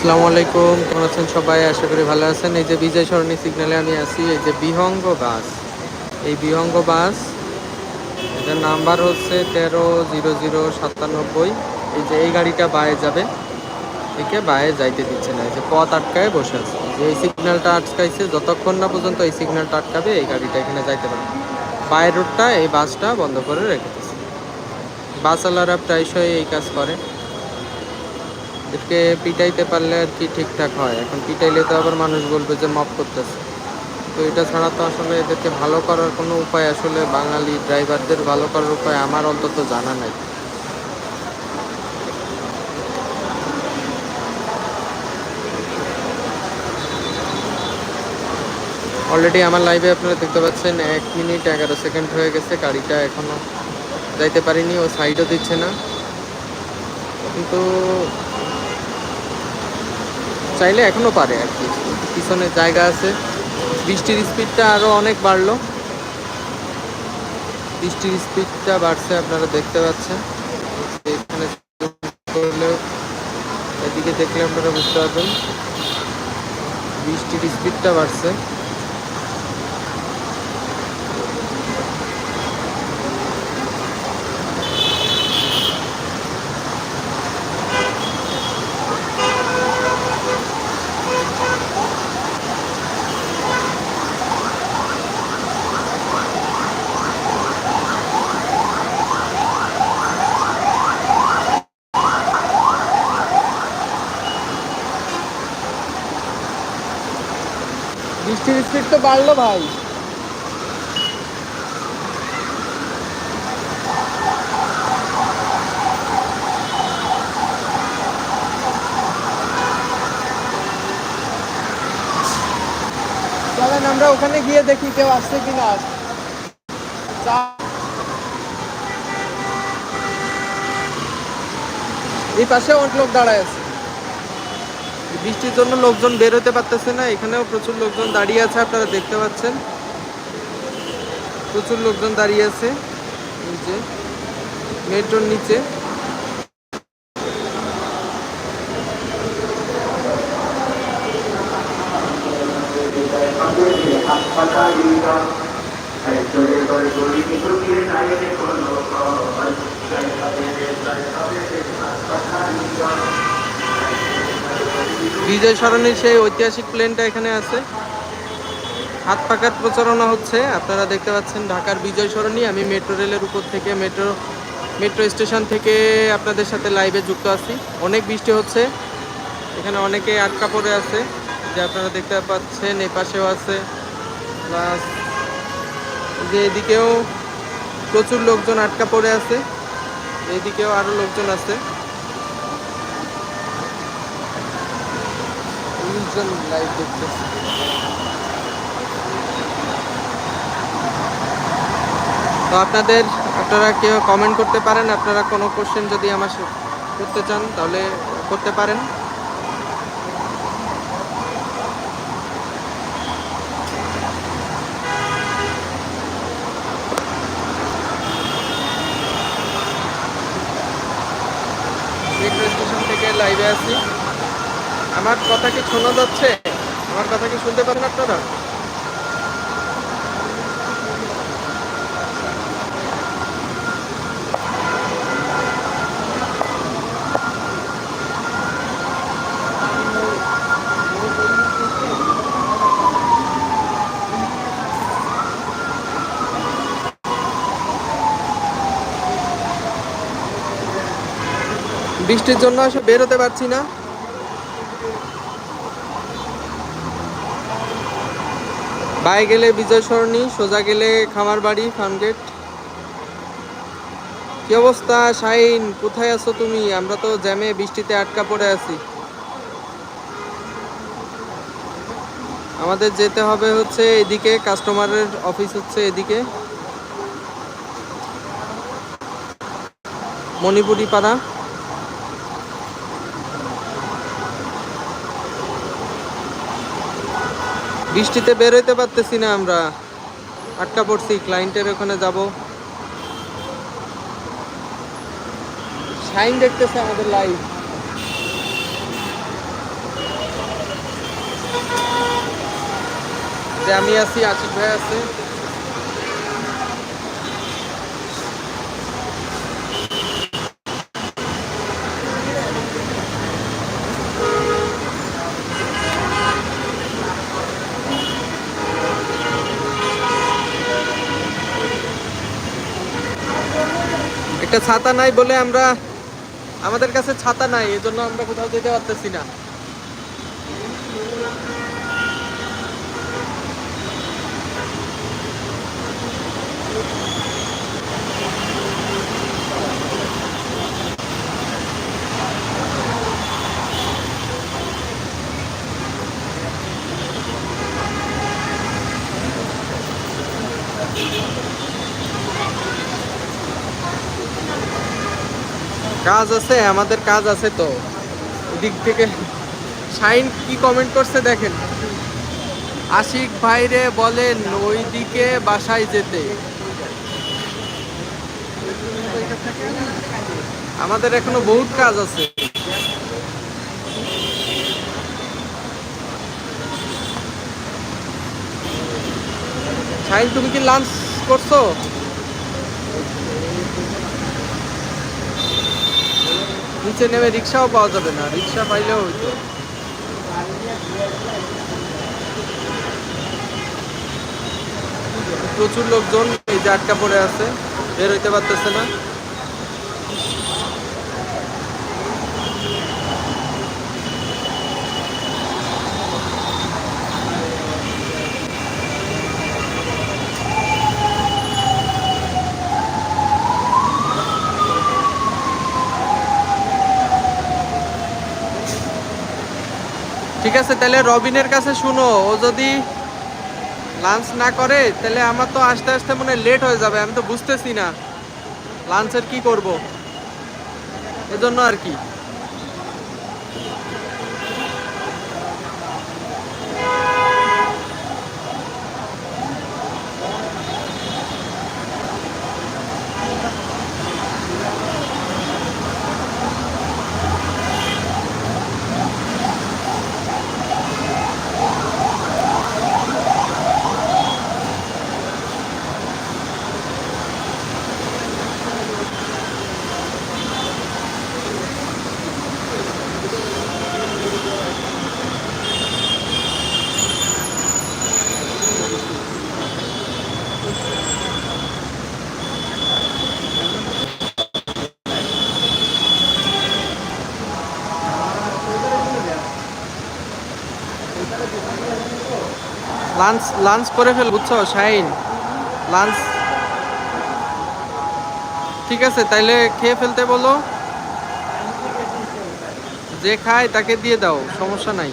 আসসালামু আলাইকুম, কেমন আছেন সবাই? আশা করি ভালো আছেন। এই যে বিজয় সরণি সিগন্যালে আমি আছি, এই যে বিহঙ্গ বাস। এই বিহঙ্গ বাস, এটার নাম্বার হচ্ছে তেরো জিরো জিরো সাতানব্বই। এই যে এই গাড়িটা বায়ে যাবে, একে বায়ে যাইতে দিচ্ছে না। এই যে পথ আটকায় বসে আছে। যে এই সিগন্যালটা আটকাইছে, যতক্ষণ না পর্যন্ত এই সিগন্যালটা আটকাবে, এই গাড়িটা এখানে যাইতে পারবে বায়ের রোডটা এই বাসটা বন্ধ করে রেখে রেখেছে বাসওয়ালারা প্রায়শই এই কাজ করে। এদেরকে পিটাইতে পারলে আর কি ঠিকঠাক হয়? এখন পিটাইলে তো আবার মানুষ বলবে যে মপ করতেছে। তো এটা ছাড়া তো আসলে এদেরকে ভালো করার কোনো উপায় আসলে বাঙালি ড্রাইভারদের ভালো করার উপায় আমার অন্তত জানা নাই। অলরেডি আমার লাইভে আপনারা দেখতে পাচ্ছেন, এক মিনিট এগারো সেকেন্ড হয়ে গেছে, গাড়িটা এখনও যাইতে পারিনি, ও সাইডও দিচ্ছে না। কিন্তু চাইলে এখনও পারে আর কি। পিছনে জায়গা আছে। বৃষ্টির স্পিডটা আরও অনেক বাড়লো। বৃষ্টির স্পিডটা বাড়ছে, আপনারা দেখতে পাচ্ছেন। এখানে করলেও, এদিকে দেখলে আপনারা বুঝতে পারবেন। বৃষ্টির স্পিডটা বাড়ছে। স্পিড তো বাড়লো ভাই। চলেন আমরা ওখানে গিয়ে দেখি কেউ আসছে কিনা। এই পাশে অনেক লোক দাঁড়ায় আছে। বৃষ্টির জন্য লোকজন বের হতে পারতেছে না, এখানেও প্রচুর লোকজন দাঁড়িয়ে আছে, আপনারা দেখতে পাচ্ছেন। প্রচুর লোকজন দাঁড়িয়ে আছে নিচে মেট্রোর নিচে। বিজয় সরণির সেই ঐতিহাসিক প্লেনটা এখানে আছে। হাত পাকার প্রচারণা হচ্ছে। আপনারা দেখতে পাচ্ছেন ঢাকার বিজয় সরণি। আমি মেট্রো রেলের উপর থেকে মেট্রো মেট্রো স্টেশন থেকে আপনাদের সাথে লাইভে যুক্ত আছি। অনেক বৃষ্টি হচ্ছে। এখানে অনেকে আটকা পড়ে আছে। যে আপনারা দেখতে পাচ্ছেন এই পাশেও আছে। প্লাস যে এদিকেও প্রচুর লোকজন আটকা পড়ে আছে। এদিকেও আরও লোকজন আছে। তিনজন লাইভ দেখতেছে তো আপনাদের, আপনারা কেউ কমেন্ট করতে পারেন, আপনারা কোনো কোশ্চেন যদি আমার করতে চান, তাহলে করতে পারেন। মেট্রো স্টেশন থেকে লাইভে আছি আমার কথা কি শোনা যাচ্ছে? আমার কথা কি শুনতে পারেন আপনারা? বৃষ্টির জন্য বের হতে পারছি না। বাই গেলে বিজয় সরণি, সোজা গেলে খামার বাড়ি ফার্মগেট কি অবস্থা শাইন কোথায় আছো তুমি? আমরা তো জ্যামে বৃষ্টিতে আটকা পড়ে আছি। আমাদের যেতে হবে হচ্ছে এদিকে কাস্টমারের অফিস হচ্ছে এদিকে। মণিপুরি পাড়া। বৃষ্টিতে বের হইতে পারতেছি না আমরা। আটকা পড়ছি ক্লায়েন্টের ওখানে যাব। সাইন দেখতেছে আমাদের লাইফ যে আমি আছি, আশিক ভাই আছে। ছাতা নাই বলে আমরা আমাদের কাছে ছাতা নাই এজন্য আমরা কোথাও যেতে পারতেছি না। কাজ আছে, আমাদের কাজ আছে তো। দিক থেকে শাইন কি কমেন্ট করছে দেখেন। আশিক ভাইরে বলেন ওই দিকে বাসায় যেতে। আমাদের এখনও বহুত কাজ আছে। শাইন, তুমি কি লাঞ্চ করছ? নিচে নেমে রিক্সাও পাওয়া যাবে না, রিক্সা পাইলেও হইতো। প্রচুর লোকজন এই যে আটকা পড়ে আছে, বের হইতে পারতেছে না। ঠিক আছে, তাহলে রবিনের কাছে শুনো, ও যদি লাঞ্চ না করে, তাহলে আমার তো আস্তে আস্তে মনে লেট হয়ে যাবে, আমি তো বুঝতেছি না। লাঞ্চের কি করব? এজন্য আর কি। লাঞ্চ লাঞ্চ করে ফেল বুঝছ? শাইন লাঞ্চ ঠিক আছে তাইলে খেয়ে ফেলতে বলো। যে খায় তাকে দিয়ে দাও সমস্যা নাই।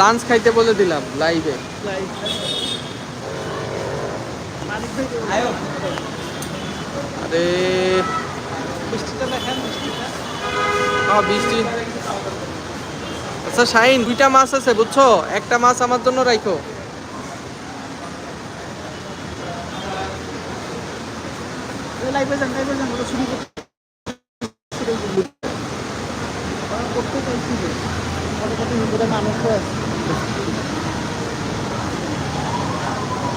লাঞ্চ খাইতে বলে দিলাম লাইভে আরে হ্যাঁ? বৃষ্টি। আচ্ছা শাইন দুইটা মাছ আছে বুঝছ? একটা মাছ আমার জন্য রাখো লাইভে যান লাইভে যান ওটা শুরু করতে করতে চাইছি যে কত কত হিন্দুরা মানুষও আছে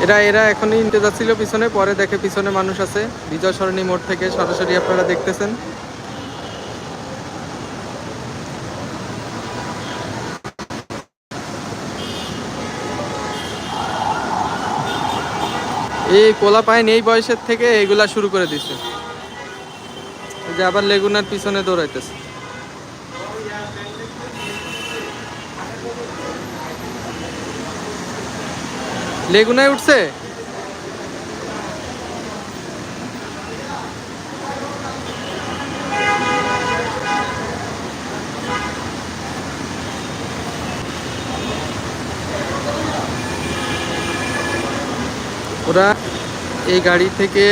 এরা এরা এখনই নিতে যাচ্ছিল পিছনে, পরে দেখে পিছনে মানুষ আছে। বিজয় সরণী মোড় থেকে সরাসরি আপনারা দেখতেছেন। এই কোলা পাইন এই বয়সের থেকে এগুলা শুরু করে দিছে। যে আবার লেগুনার পিছনে দৌড়াইতেছে। লেগুনায় উঠছে? ওরা এই গাড়ি থেকে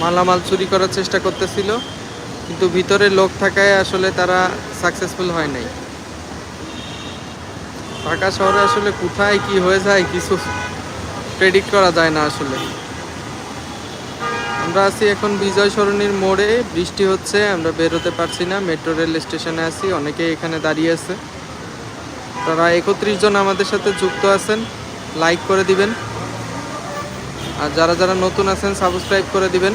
মালামাল চুরি করার চেষ্টা করতেছিল, কিন্তু ভিতরে লোক থাকায় আসলে তারা সাকসেসফুল হয় নাই। ঢাকা শহরে আসলে কোথায় কি হয়ে যায় কিছু প্রেডিক্ট করা যায় না আসলে। আমরা আছি এখন বিজয় সরণির মোড়ে, বৃষ্টি হচ্ছে, আমরা বেরোতে পারছি না, মেট্রো রেল স্টেশনে আছি, অনেকে এখানে দাঁড়িয়ে আছে। তারা একত্রিশ জন আমাদের সাথে যুক্ত আছেন লাইক করে দিবেন। আর যারা যারা নতুন আছেন সাবস্ক্রাইব করে দিবেন?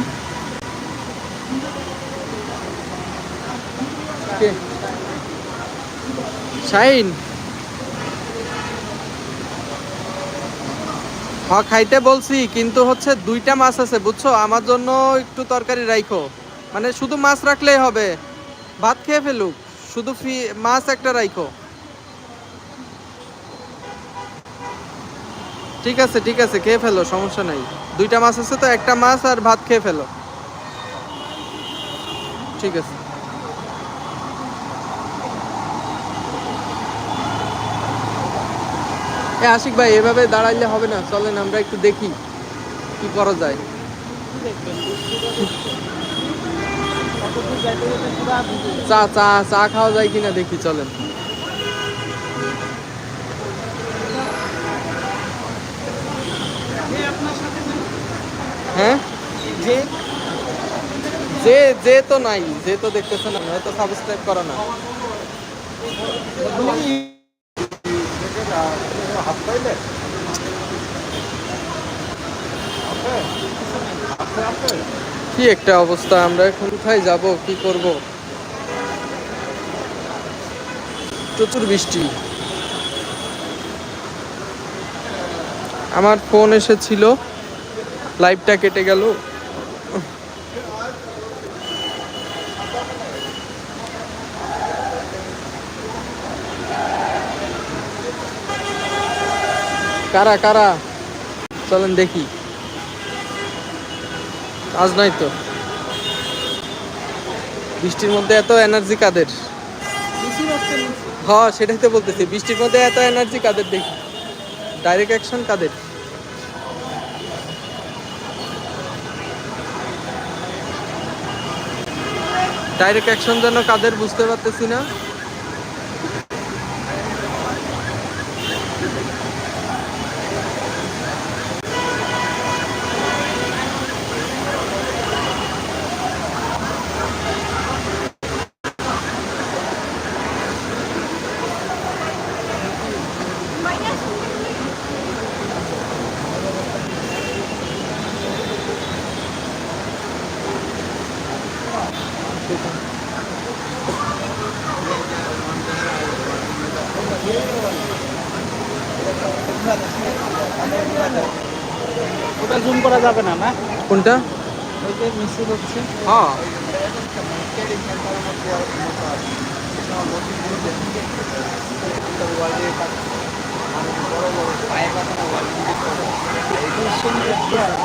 শাইন! খাইতে বলছি, কিন্তু হচ্ছে দুইটা মাছ আছে, বুঝছ? আমার জন্য একটু তরকারি রাইখো। মানে শুধু মাছ রাখলেই হবে। ভাত খেয়ে ফেলুক। শুধু ফি, মাছ একটা রাইখো। ঠিক আছে ঠিক আছে, খেয়ে ফেলো, সমস্যা নাই। দুইটা মাছ আছে তো, একটা মাছ আর ভাত খেয়ে ফেলো। ঠিক আছে। এ আশিক ভাই, এভাবে দাঁড়াইলে হবে না। চলেন, আমরা একটু দেখি কি করা যায়। চা চা চা খাওয়া যায় কিনা দেখি, চলেন। হ্যাঁ? যে যে তো নাই, যে তো দেখতেছেন না, হয়তো সাবস্ক্রাইব করা না। কি একটা অবস্থা, আমরা এখন কোথায় যাব, কি করব? প্রচুর বৃষ্টি। আমার ফোন এসেছিল লাইভটা কেটে গেল। কারা কারা? চলেন দেখি। আজ নাই তো। বৃষ্টির মধ্যে এত এনার্জি কাদের? হ্যাঁ সেটাই তো বলতেছি। বৃষ্টির মধ্যে এত এনার্জি কাদের দেখি? ডাইরেক্ট অ্যাকশন কাদের? ডাইরেক্ট অ্যাকশন যেন কাদের বুঝতে পারতেছি না। ওটা জুম করা যাবে না না? কোনটা? ওই যে হচ্ছে। হ্যাঁ।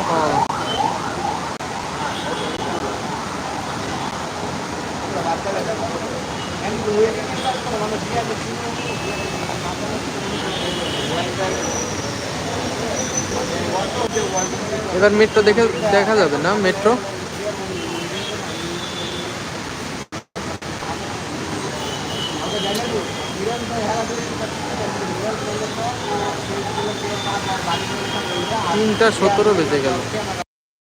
হ্যাঁ। এবার মেট্রো দেখে দেখা যাবে না? মেট্রো তিনটা সতেরো বেজে গেল।